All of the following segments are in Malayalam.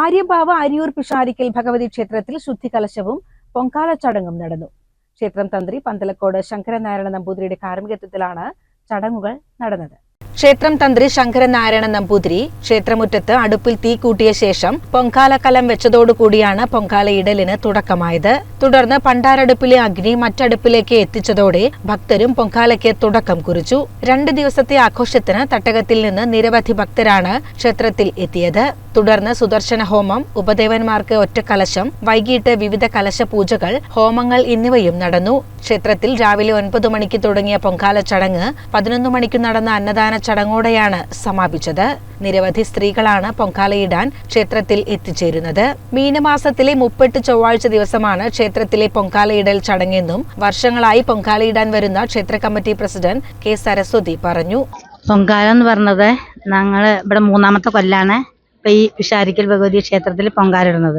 ആര്യഭാവ അരിയൂർ പിഷാരിക്കൽ ഭഗവതി ക്ഷേത്രത്തിൽ ശുദ്ധികലശവും പൊങ്കാല ചടങ്ങും നടന്നു. ക്ഷേത്രം തന്ത്രി പന്തലക്കോട് ശങ്കരനാരായണ നമ്പൂതിരിയുടെ കാർമ്മികത്വത്തിലാണ് ചടങ്ങുകൾ നടന്നത്. ക്ഷേത്രം തന്ത്രി ശങ്കരനാരായണ നമ്പൂതിരി ക്ഷേത്രമുറ്റത്ത് അടുപ്പിൽ തീ കൂട്ടിയ ശേഷം പൊങ്കാല കലം വെച്ചതോടുകൂടിയാണ് പൊങ്കാല ഇടലിന് തുടക്കമായത്. തുടർന്ന് പണ്ടാരടുപ്പിലെ അഗ്നി മറ്റടുപ്പിലേക്ക് എത്തിച്ചതോടെ ഭക്തരും പൊങ്കാലയ്ക്ക് തുടക്കം കുറിച്ചു. രണ്ട് ദിവസത്തെ ആഘോഷത്തിന് തട്ടകത്തിൽ നിന്ന് നിരവധി ഭക്തരാണ് ക്ഷേത്രത്തിൽ എത്തിയത്. തുടർന്ന് സുദർശന ഹോമം ഉപദേവന്മാർക്ക് ഒറ്റ കലശം വൈകിട്ട് വിവിധ കലശ പൂജകൾ ഹോമങ്ങൾ എന്നിവയും നടന്നു. ക്ഷേത്രത്തിൽ രാവിലെ ഒൻപത് മണിക്ക് തുടങ്ങിയ പൊങ്കാല ചടങ്ങ് പതിനൊന്ന് മണിക്ക് നടന്ന അന്നദാന ചടങ്ങോടെയാണ് സമാപിച്ചത്. നിരവധി സ്ത്രീകളാണ് പൊങ്കാലയിടാൻ ക്ഷേത്രത്തിൽ എത്തിച്ചേരുന്നത്. മീനമാസത്തിലെ മുപ്പെട്ട് ചൊവ്വാഴ്ച ദിവസമാണ് ക്ഷേത്രത്തിലെ പൊങ്കാലയിടൽ ചടങ്ങെന്നും വർഷങ്ങളായി പൊങ്കാലയിടാൻ വരുന്ന ക്ഷേത്ര കമ്മിറ്റി പ്രസിഡന്റ് കെ. സരസ്വതി പറഞ്ഞു. പൊങ്കാല എന്ന് പറഞ്ഞത് ഞങ്ങൾ ഇവിടെ മൂന്നാമത്തെ കൊല്ലാണ്. ഇപ്പം ഈ വിഷാരിക്കൽ ഭഗവതി ക്ഷേത്രത്തിൽ പൊങ്കാലിടുന്നത്.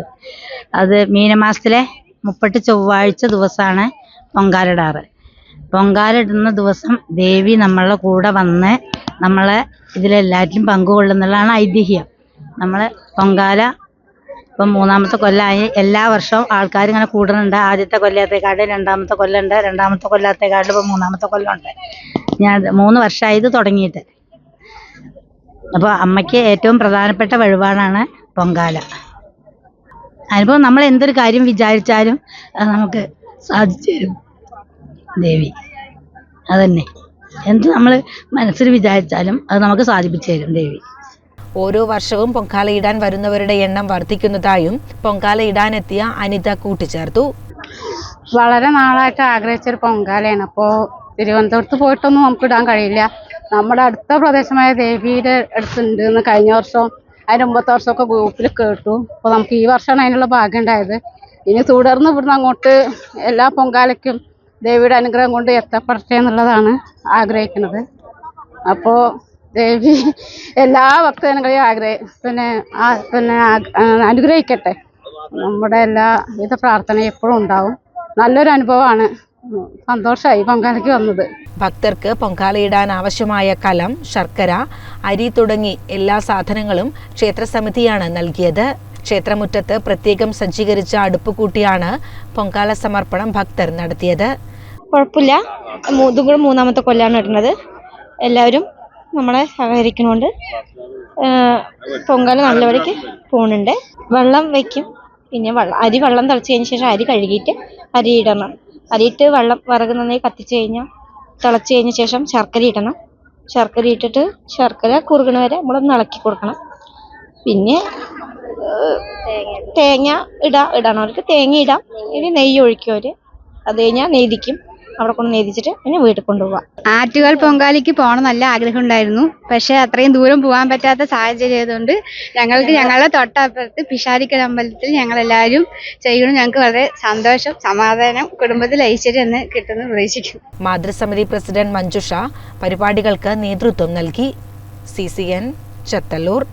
അത് മീനമാസത്തിലെ മുപ്പട്ട് ചൊവ്വാഴ്ച ദിവസമാണ് പൊങ്കാലിടാറ്. പൊങ്കാലിടുന്ന ദിവസം ദേവി നമ്മളുടെ കൂടെ വന്ന് നമ്മളെ ഇതിലെല്ലാറ്റിലും പങ്കുകൊള്ളുന്നുള്ളതാണ് ഐതിഹ്യം. നമ്മൾ പൊങ്കാല ഇപ്പം മൂന്നാമത്തെ കൊല്ലമായി എല്ലാ വർഷവും ആൾക്കാർ ഇങ്ങനെ കൂടുന്നുണ്ട്. ആദ്യത്തെ കൊല്ലത്തേക്കാട് രണ്ടാമത്തെ കൊല്ലമുണ്ട്. രണ്ടാമത്തെ കൊല്ലത്തേക്കാട് ഇപ്പം മൂന്നാമത്തെ കൊല്ലമുണ്ട്. ഞാൻ മൂന്ന് വർഷമായി ഇത് തുടങ്ങിയിട്ട്. അപ്പോൾ അമ്മയ്ക്ക് ഏറ്റവും പ്രധാനപ്പെട്ട വഴിപാടാണ് പൊങ്കാല. അതിപ്പോൾ നമ്മൾ എന്തൊരു കാര്യം വിചാരിച്ചാലും അത് നമുക്ക് സാധിച്ചു തരും. ദേവി അതന്നെ. എന്ത് നമ്മൾ മനസ്സിൽ വിചാരിച്ചാലും അത് നമുക്ക് സാധിപ്പിച്ചു തരും ദേവി. ഓരോ വർഷവും പൊങ്കാല ഇടാൻ വരുന്നവരുടെ എണ്ണം വർദ്ധിക്കുന്നതായും പൊങ്കാല ഇടാനെത്തിയ അനിത കൂട്ടിച്ചേർത്തു. വളരെ നാളായിട്ട് ആഗ്രഹിച്ചൊരു പൊങ്കാലയാണ്. അപ്പോൾ തിരുവനന്തപുരത്ത് പോയിട്ടൊന്നും നമുക്ക് ഇടാൻ കഴിയില്ല. നമ്മുടെ അടുത്ത പ്രദേശമായ ദേവിയുടെ അടുത്തുണ്ട് എന്ന് കഴിഞ്ഞ വർഷം അതിന് മുമ്പത്തെ വർഷമൊക്കെ ഗ്രൂപ്പിൽ കേട്ടു. അപ്പോൾ നമുക്ക് ഈ വർഷമാണ് അതിനുള്ള ഭാഗ്യം ഉണ്ടായത്. ഇനി തുടർന്ന് ഇവിടുന്ന് അങ്ങോട്ട് എല്ലാ പൊങ്കാലയ്ക്കും ദേവിയുടെ അനുഗ്രഹം കൊണ്ട് എത്തപ്പെടട്ടെ എന്നുള്ളതാണ് ആഗ്രഹിക്കുന്നത്. അപ്പോൾ ദേവി എല്ലാ ഭക്തജനങ്ങളെയും ആഗ്രഹ പിന്നെ പിന്നെ അനുഗ്രഹിക്കട്ടെ. നമ്മുടെ എല്ലാ വിധ പ്രാർത്ഥന എപ്പോഴും ഉണ്ടാവും. നല്ലൊരു അനുഭവമാണ്. സന്തോഷമായി പൊങ്കാലയ്ക്ക് വന്നത്. ഭക്തർക്ക് പൊങ്കാലയിടാൻ ആവശ്യമായ കലം ശർക്കര അരി തുടങ്ങി എല്ലാ സാധനങ്ങളും ക്ഷേത്രസമിതിയാണ് നൽകിയത്. ക്ഷേത്രമുറ്റത്ത് പ്രത്യേകം സജ്ജീകരിച്ച അടുപ്പ് കൂട്ടിയാണ് പൊങ്കാല സമർപ്പണം ഭക്തർ നടത്തിയത്. കുഴപ്പമില്ല. ഇതും കൂടെ മൂന്നാമത്തെ കൊല്ലാണ് ഇടുന്നത് എല്ലാവരും നമ്മളെ സഹകരിക്കുന്നുണ്ട് പൊങ്കാല നല്ലപടിക്ക് പോണുണ്ട്. പോകുന്നുണ്ട് വെള്ളം വയ്ക്കും. പിന്നെ വെള്ളം അരി വെള്ളം തിളച്ച് കഴിഞ്ഞ ശേഷം അരി കഴുകിയിട്ട് അരി ഇടണം. അരിയിട്ട് വെള്ളം വിറക് നന്നായി കത്തിച്ച് കഴിഞ്ഞാൽ തിളച്ച് കഴിഞ്ഞ ശേഷം ശർക്കര ഇടണം. ശർക്കര ഇട്ടിട്ട് ശർക്കര കുറുകണ വരെ നമ്മളൊന്ന് ഇളക്കി കൊടുക്കണം. പിന്നെ തേങ്ങ ഇടാ ഇടണവർക്ക് തേങ്ങ ഇടാം. ഇനി നെയ്യ് ഒഴിക്കും അവർ അത് കഴിഞ്ഞാൽ നെയ്തിക്കും അവിടെ കൊണ്ട് നെയ്തിച്ചിട്ട് പിന്നെ വീട്ടിൽ കൊണ്ടുപോവാം. ആറ്റുകാൽ പൊങ്കാലിക്ക് പോകണം നല്ല ആഗ്രഹം ഉണ്ടായിരുന്നു പക്ഷെ അത്രയും ദൂരം പോകാൻ പറ്റാത്ത സാഹചര്യം ആയതുകൊണ്ട് ഞങ്ങൾക്ക് ഞങ്ങളുടെ തൊട്ടപ്പുറത്ത് പിഷാരിക്കൽ അമ്പലത്തിൽ ഞങ്ങൾ എല്ലാവരും ചെയ്യണം ഞങ്ങൾക്ക് വളരെ സന്തോഷം സമാധാനം കുടുംബത്തിൽ ഐശ്വര്യം എന്ന് കിട്ടുന്നു പ്രതീക്ഷിക്കും മാതൃസമിതി പ്രസിഡന്റ് മഞ്ജുഷ പരിപാടികൾക്ക് നേതൃത്വം നൽകി. C C N Chathalloor.